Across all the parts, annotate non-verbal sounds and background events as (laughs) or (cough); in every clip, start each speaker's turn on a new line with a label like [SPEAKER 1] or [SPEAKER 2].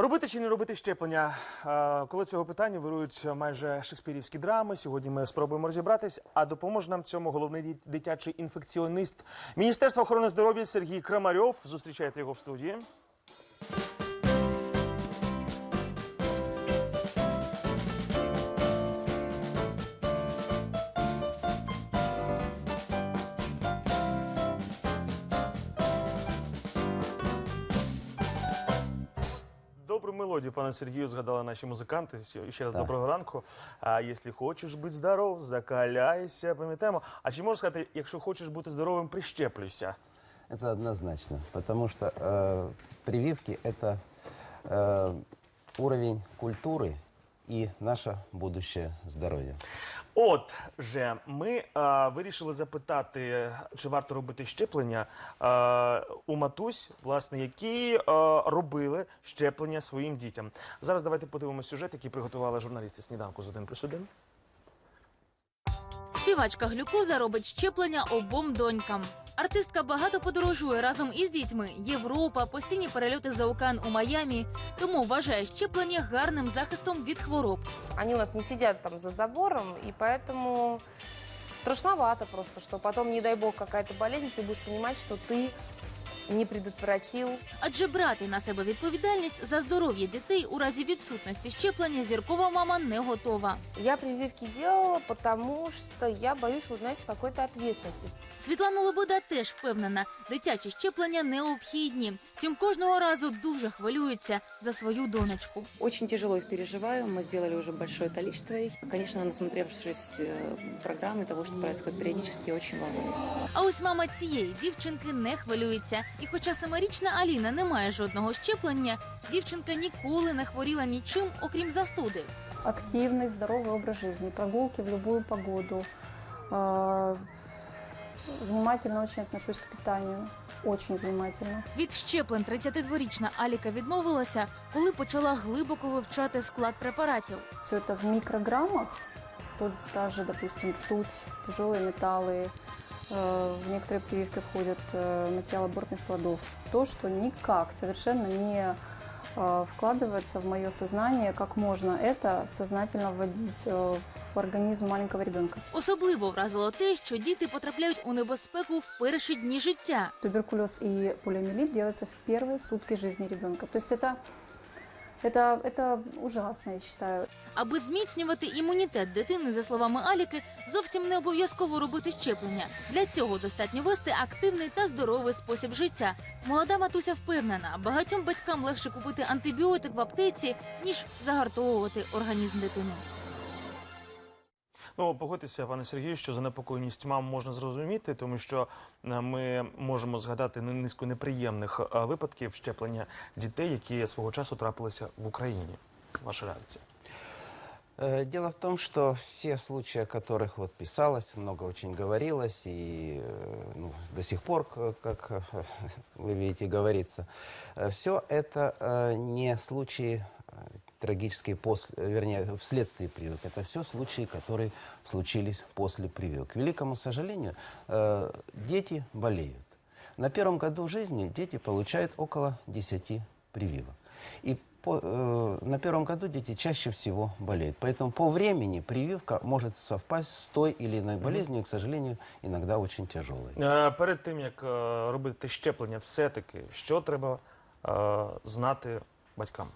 [SPEAKER 1] Робити чи не робити щеплення? Е, Коли цього питання вирують майже шекспірівські драми. Сьогодні ми спробуємо розібратись, а допоможе нам цьому головний дитячий інфекціоніст Міністерства охорони здоров'я Сергій Крамарьов. Зустрічайте його в студії. Добру мелодію, пане Сергію, згадали наші музиканти. Всі- Ще раз
[SPEAKER 2] Так.
[SPEAKER 1] доброго ранку. А якщо хочеш бути здоров, закаляйся, пам'ятаємо. А чи можна сказати, якщо хочеш бути здоровим, прищеплюйся?
[SPEAKER 2] Это однозначно, потому что э, прививки это э, уровень культуры и наше будущее здоровье.
[SPEAKER 1] От же ми а, вирішили запитати, чи варто робити щеплення а, у матусь, власне, які а, робили щеплення своїм дітям. Зараз давайте подивимося сюжет, який приготували журналісти сніданку з один плюс один.
[SPEAKER 3] Співачка глюкоза робить щеплення обом донькам. Артистка багато подорожує разом із дітьми. Європа, постійні перельоти за океан у Майамі. Тому вважає щеплення гарним захистом від хвороб.
[SPEAKER 4] Они у нас не сидят там за забором, и поэтому страшновато просто, что потом, не дай бог, какая-то болезнь, ты будешь понимать, что ты не предотвратил.
[SPEAKER 3] Адже брати на себе відповідальність за здоров'я дітей у разі відсутності щеплення зіркова мама не готова.
[SPEAKER 4] Я прививки делала, потому что я боюсь, вот знаете, какой-то ответственности.
[SPEAKER 3] Світлана Лобода теж впевнена, дитячі щеплення необхідні. Втім, кожного разу дуже хвилюється за свою донечку.
[SPEAKER 5] Очень тяжело их переживаю. Мы сделали уже большое количество их. Конечно, насмотревшись э, программы того, что происходит периодически, очень волнуюсь.
[SPEAKER 3] А ось мама цієї дівчинки не хвилюється. І хоча семирічна Аліна не має жодного щеплення, дівчинка ніколи не хворіла нічим, окрім застуди.
[SPEAKER 6] активный, здоровый образ жизни, прогулки в любую погоду. Э, Внимательно очень отношусь к питанию, очень внимательно.
[SPEAKER 3] Від щеплень 32-річна Аліка відмовилася, коли почала глибоко вивчати склад препаратів.
[SPEAKER 6] Все это в микрограммах, тут даже, допустим, ртуть, тяжелые металлы, э, в некоторые прививки входят э, материал абортных плодов. То, что никак совершенно не э, вкладывается в мое сознание, как можно это сознательно вводить э, в организм маленького ребенка.
[SPEAKER 3] Особливо вразило те, що діти потрапляють у небезпеку в перші дні життя.
[SPEAKER 6] Туберкулез и полиомиелит делается в первые сутки жизни ребенка. То есть это, это, это ужасно, я считаю.
[SPEAKER 3] Аби зміцнювати імунітет дитини, за словами Аліки, зовсім не обов'язково робити щеплення. Для цього достатньо вести активний та здоровий спосіб життя. Молода матуся впевнена, багатьом батькам легше купити антибіотик в аптеці, ніж загартовувати організм дитини.
[SPEAKER 1] Ну, погодьтеся, пане Сергію, що занепокоєність мам можна зрозуміти, тому що е, ми можемо згадати ни- низку неприємних е, випадків щеплення дітей, які свого часу трапилися в Україні. Ваша реакція?
[SPEAKER 2] Э, Дело в том, что все случаи, о которых вот писалось, много очень говорилось, и э, ну, до сих пор, к- как (laughs) э, вы видите, говорится, все это э, не случаи э, трагические после, вернее, вследствие прививок. Это все случаи, которые случились после прививок. К великому сожалению, э, дети болеют. На первом году жизни дети получают около 10 прививок. И по- э, на первом году дети чаще всего болеют. Поэтому по времени прививка может совпасть с той или иной болезнью, и, к сожалению, иногда очень тяжелой.
[SPEAKER 1] Е, Перед тим як е, робити щеплення, все-таки що треба е, знати батькам?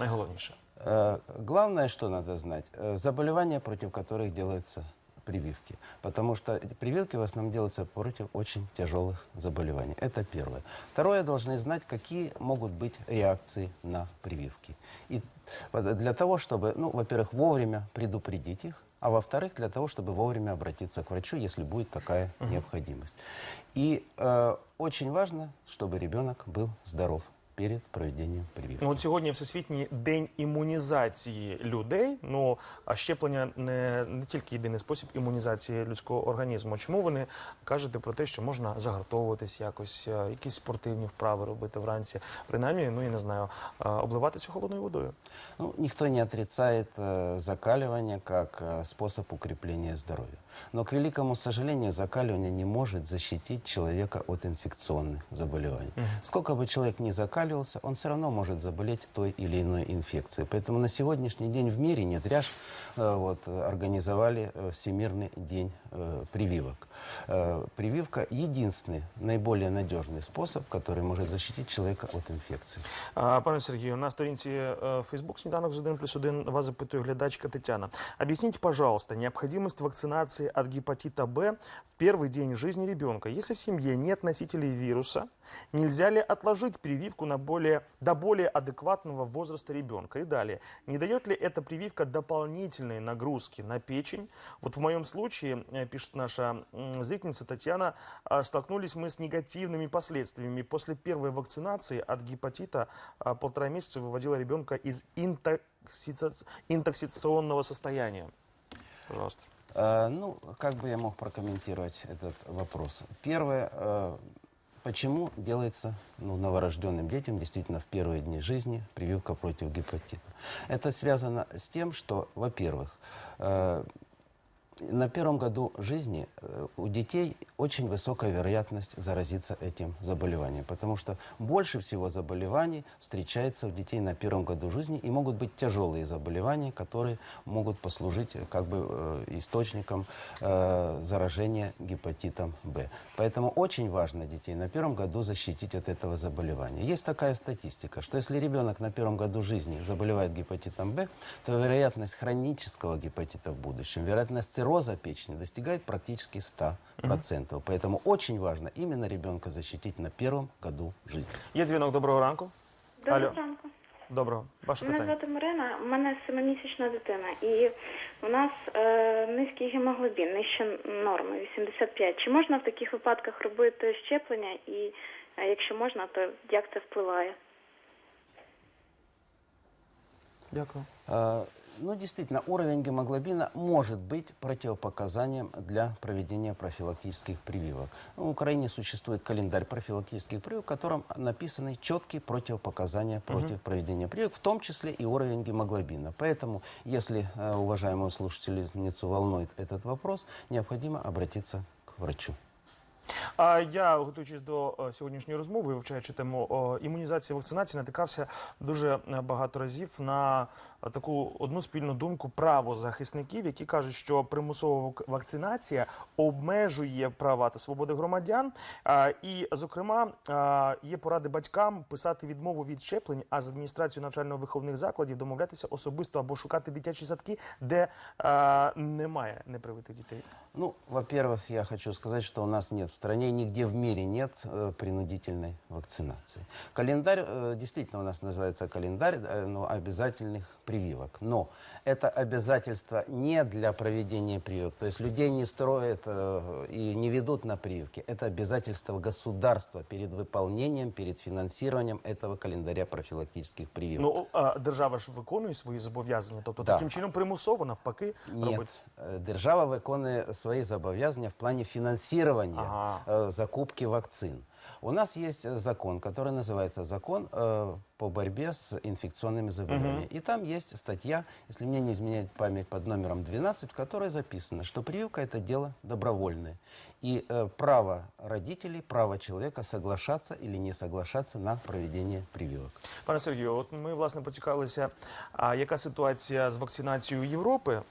[SPEAKER 1] Найголовніше.
[SPEAKER 2] Э, Главное, что надо знать, э, заболевания, против которых делаются прививки. Потому что прививки в основном делаются против очень тяжелых заболеваний. Это первое. Второе, должны знать, какие могут быть реакции на прививки. И для того, чтобы, ну, во-первых, вовремя предупредить их, а во-вторых, для того, чтобы вовремя обратиться к врачу, если будет такая необходимость. И э, очень важно, чтобы ребенок был здоров перед проведением прививки.
[SPEAKER 1] Ну, от сьогодні Всесвітній день імунізації людей. Ну а щеплення не, не тільки єдиний спосіб імунізації людського організму. Чому ви не кажете про те, що можна загартовуватись якось, е, якісь спортивні вправи робити вранці, принаймні, ну я не знаю, е, обливатися холодною водою?
[SPEAKER 2] Ну, никто не отрицает э, закаливание как э, способ укрепления здоровья. Но, к великому сожалению, закаливание не может защитить человека от инфекционных заболеваний. Сколько бы человек ни закаливал, закаливался, он все равно может заболеть той или иной инфекцией. Поэтому на сегодняшний день в мире не зря ж, э, вот, э, организовали э, Всемирный день э, прививок. Э, прививка единственный, наиболее надежный способ, который может защитить человека от инфекции.
[SPEAKER 1] А, Пане Сергію, на сторінці е, Facebook «Сніданок з 1 плюс 1» вас запитує глядачка Тетяна. Объясните, пожалуйста, необходимость вакцинации от гепатита Б в первый день жизни ребенка. Если в семье нет носителей вируса, нельзя ли отложить прививку на более, до более адекватного возраста ребенка? И далее, не дает ли эта прививка дополнительные нагрузки на печень? Вот в моем случае, э, пишет наша зрительница Татьяна, а, столкнулись мы с негативными последствиями. После первой вакцинации от гепатита а, полтора месяца выводила ребенка из интоксикационного состояния. Пожалуйста.
[SPEAKER 2] Э, Ну, как бы я мог прокомментировать этот вопрос? Первое, э, почему делается ну, новорожденным детям действительно в первые дни жизни прививка против гепатита? Это связано с тем, что, во-первых, э, на первом году жизни э, у детей очень высокая вероятность заразиться этим заболеванием, потому что больше всего заболеваний встречается у детей на первом году жизни, и могут быть тяжелые заболевания, которые могут послужить э, как бы э, источником заражения гепатитом Б. Поэтому очень важно детей на первом году защитить от этого заболевания. Есть такая статистика, что если ребенок на первом году жизни заболевает гепатитом Б, то вероятность хронического гепатита в будущем, вероятность цирроза печени достигает практически 100%. Поэтому очень важно именно ребенка защитить на первом году жизни.
[SPEAKER 1] Є дзвінок, доброго ранку.
[SPEAKER 7] Доброго
[SPEAKER 1] Алло.
[SPEAKER 7] ранку.
[SPEAKER 1] Доброго. Ваше
[SPEAKER 7] Мене
[SPEAKER 1] питання.
[SPEAKER 7] звати Марина, у мене семимісячна дитина, і у нас е, низький гемоглобін, нижче норми 85. Чи можна в таких випадках робити щеплення? І е, якщо можна, то як це впливає?
[SPEAKER 1] Дякую.
[SPEAKER 2] Э, Ну, действительно, уровень гемоглобина может быть противопоказанием для проведения профилактических прививок. В Украине существует календарь профилактических прививок, в котором написаны четкие противопоказания против проведения прививок, в том числе и уровень гемоглобина. Поэтому, если э, уважаемую слушательницу волнует этот вопрос, необходимо обратиться к врачу.
[SPEAKER 1] А я, готуючись до е, сьогоднішньої розмови, вивчаючи тему імунізації вакцинації, натикався дуже е, багато разів на е, таку одну спільну думку правозахисників, які кажуть, що примусова вакцинація обмежує права та свободи громадян. І, зокрема, є поради батькам писати відмову від щеплень, а з адміністрацією навчально-виховних закладів домовлятися особисто або шукати дитячі садки, де немає непривитих дітей.
[SPEAKER 2] Ну, во-первых, я хочу сказать, что у нас нет в стране, нигде в мире нет э, принудительной вакцинации. Календарь, э, действительно, у нас называется календарь э, ну, обязательных прививок. Но это обязательство не для проведения прививок. То есть людей не строят э, и не ведут на прививки. Это обязательство государства перед выполнением, перед финансированием этого календаря профилактических прививок.
[SPEAKER 1] Ну а держава ж виконує свої зобов'язання, тобто
[SPEAKER 2] Да.
[SPEAKER 1] таким чином примусово навпаки
[SPEAKER 2] Нет,
[SPEAKER 1] робить.
[SPEAKER 2] Э, держава виконує свої зобов'язання в плані фінансування
[SPEAKER 1] Ага.
[SPEAKER 2] э, закупки вакцин. У нас есть э, закон, который называется «Закон э, по борьбе с инфекционными заболеваниями». И там есть статья, если мне не изменяет память, под номером 12, в которой записано, что прививка – это дело добровольное. И э, право родителей, право человека соглашаться или не соглашаться на проведение прививок.
[SPEAKER 1] Пане Сергію, от ми власне поцікавилися, а яка ситуація з вакцинацією Європи.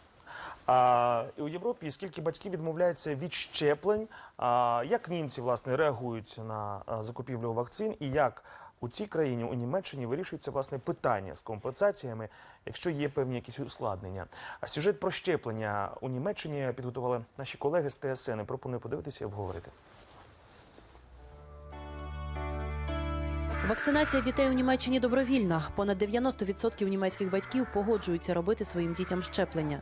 [SPEAKER 1] а і у Європі скільки батьків відмовляється від щеплень? А як німці власне реагують на закупівлю вакцин, і як у цій країні, у Німеччині, вирішується власне питання з компенсаціями, якщо є певні якісь ускладнення? А сюжет про щеплення у Німеччині підготували наші колеги з ТСН. І Пропоную подивитися і обговорити.
[SPEAKER 8] Вакцинація дітей у Німеччині добровільна. Понад 90% німецьких батьків погоджуються робити своїм дітям щеплення.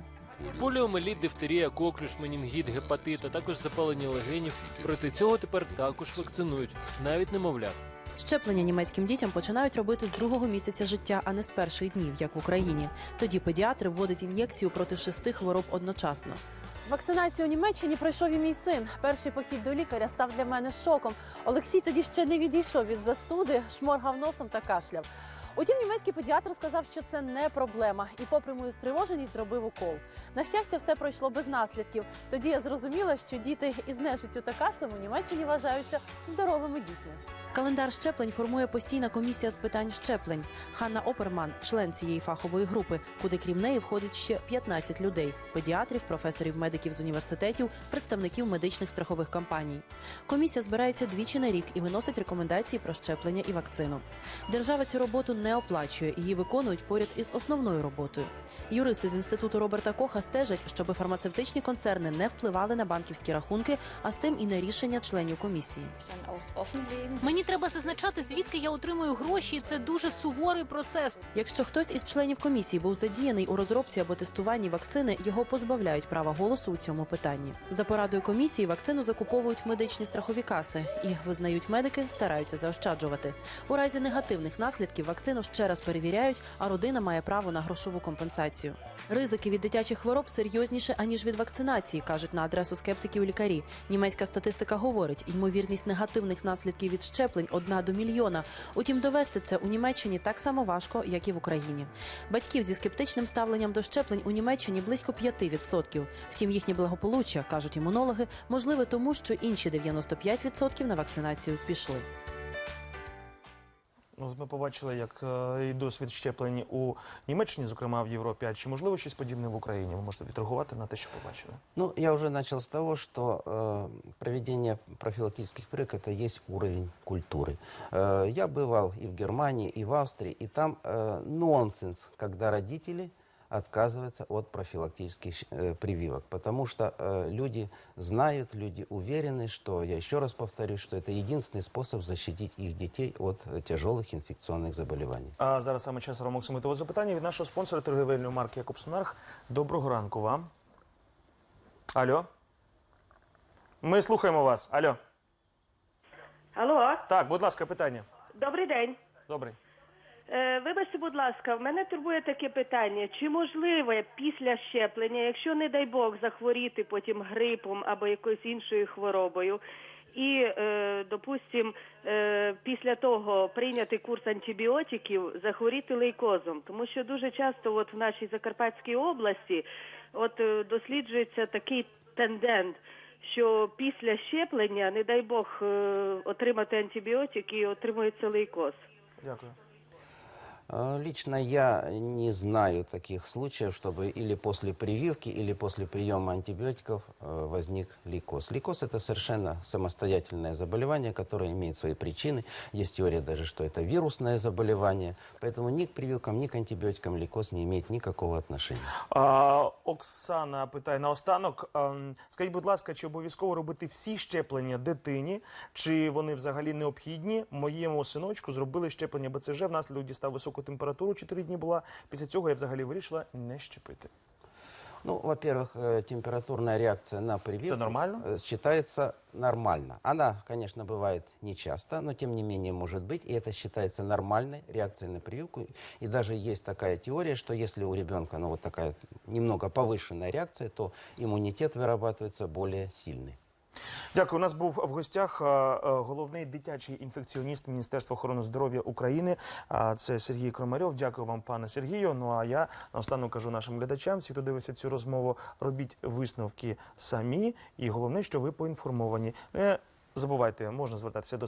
[SPEAKER 9] Поліомеліт, дифтерія, коклюш, менінгіт, гепатит, а також запалення легенів. Проти цього тепер також вакцинують, навіть немовлят.
[SPEAKER 8] Щеплення німецьким дітям починають робити з другого місяця життя, а не з перших днів, як в Україні. Тоді педіатр вводить ін'єкцію проти шести хвороб одночасно.
[SPEAKER 10] Вакцинацію у Німеччині пройшов і мій син. Перший похід до лікаря став для мене шоком. Олексій тоді ще не відійшов від застуди, шморгав носом та кашляв. Утім, німецький педіатр сказав, що це не проблема, і, попри мою стривоженість, зробив укол. На щастя, все пройшло без наслідків. Тоді я зрозуміла, що діти із нежиттю та кашлем у Німеччині вважаються здоровими дітьми.
[SPEAKER 8] Календар щеплень формує постійна комісія з питань щеплень. Ханна Оперман, член цієї фахової групи, куди крім неї входить ще 15 людей: педіатрів, професорів, медиків з університетів, представників медичних страхових компаній. Комісія збирається двічі на рік і виносить рекомендації про щеплення і вакцину. Держава цю роботу не оплачує, її виконують поряд із основною роботою. Юристи з інституту Роберта Коха стежать, щоб фармацевтичні концерни не впливали на банківські рахунки, а з тим і на рішення членів комісії.
[SPEAKER 11] Мені треба зазначати, звідки я отримую гроші. Це дуже суворий процес.
[SPEAKER 8] Якщо хтось із членів комісії був задіяний у розробці або тестуванні вакцини, його позбавляють права голосу у цьому питанні. За порадою комісії вакцину закуповують медичні страхові каси і визнають медики, стараються заощаджувати. У разі негативних наслідків вакцину ще раз перевіряють, а родина має право на грошову компенсацію. Ризики від дитячих хвороб серйозніше аніж від вакцинації, кажуть на адресу скептиків лікарі. Німецька статистика говорить, ймовірність негативних наслідків від щеплень одна до мільйона. Утім, довести це у Німеччині так само важко, як і в Україні. Батьків зі скептичним ставленням до щеплень у Німеччині близько 5%. Втім, їхнє благополуччя, кажуть імунологи, можливе тому, що інші 95% на вакцинацію пішли.
[SPEAKER 1] Ну, от ми побачили, як е, і досвід щеплень у Німеччині, зокрема в Європі. А чи можливо щось подібне в Україні? Ви можете відреагувати на те, що побачили?
[SPEAKER 2] Ну, я уже начал с того, что э, проведение профилактических прививок это есть уровень культуры. Э, я бывал и в Германии, и в Австрии, и там э, нонсенс, когда родители отказываются от профилактических э, прививок, потому что э, люди знают, люди уверены, что, я еще раз повторюсь, что это единственный способ защитить их детей от э, тяжелых инфекционных заболеваний.
[SPEAKER 1] А зараз саме час ромоксимитового запитання від нашого спонсора торгівельної марки Якобсонарх. Доброго ранку вам. Алло. Ми слухаємо вас. Алло.
[SPEAKER 12] Алло,
[SPEAKER 1] Так, будь ласка, питання.
[SPEAKER 12] добрий день.
[SPEAKER 1] Добрий.
[SPEAKER 12] Е, вибачте, будь ласка, в мене турбує таке питання: чи можливо після щеплення, якщо не дай Бог захворіти потім грипом або якоюсь іншою хворобою, і, е, допустим, е, після того прийняти курс антибіотиків, захворіти лейкозом, тому що дуже часто, от в нашій Закарпатській області, от досліджується такий тендент. Що після щеплення, не дай Бог, отримати антибіотик і отримується лейкоз.
[SPEAKER 1] Дякую.
[SPEAKER 2] Э, Лично я не знаю таких случаев, чтобы или после прививки, или после приема антибиотиков э, возник лейкоз. Лейкоз – это совершенно самостоятельное заболевание, которое имеет свои причины. Есть теория даже, что это вирусное заболевание. Поэтому ни к прививкам, ни к антибиотикам лейкоз не имеет никакого отношения.
[SPEAKER 1] А, Оксана питає наостанок. ем, Скажіть, будь ласка, чи обов'язково робити всі щеплення дитині, чи вони взагалі необхідні? Моєму синочку зробили щеплення БЦЖ, внаслідок дістав високу температуру, 4 дні була. Після цього я взагалі вирішила не щепити.
[SPEAKER 2] Ну, во-первых, э, температурная реакция на прививку
[SPEAKER 1] Это нормально?
[SPEAKER 2] э, считается нормально. Она, конечно, бывает нечасто, но тем не менее может быть, и это считается нормальной реакцией на прививку. И даже есть такая теория, что если у ребенка ну, вот такая немного повышенная реакция, то иммунитет вырабатывается более сильный.
[SPEAKER 1] Дякую. У нас був в гостях а, а, головний дитячий інфекціоніст Міністерства охорони здоров'я України. Це Сергій Кромарьов. Дякую вам, пане Сергію. Ну а я наостанок кажу нашим глядачам, всі, хто дивиться цю розмову, робіть висновки самі. І головне, що ви поінформовані. Не забувайте, можна звертатися до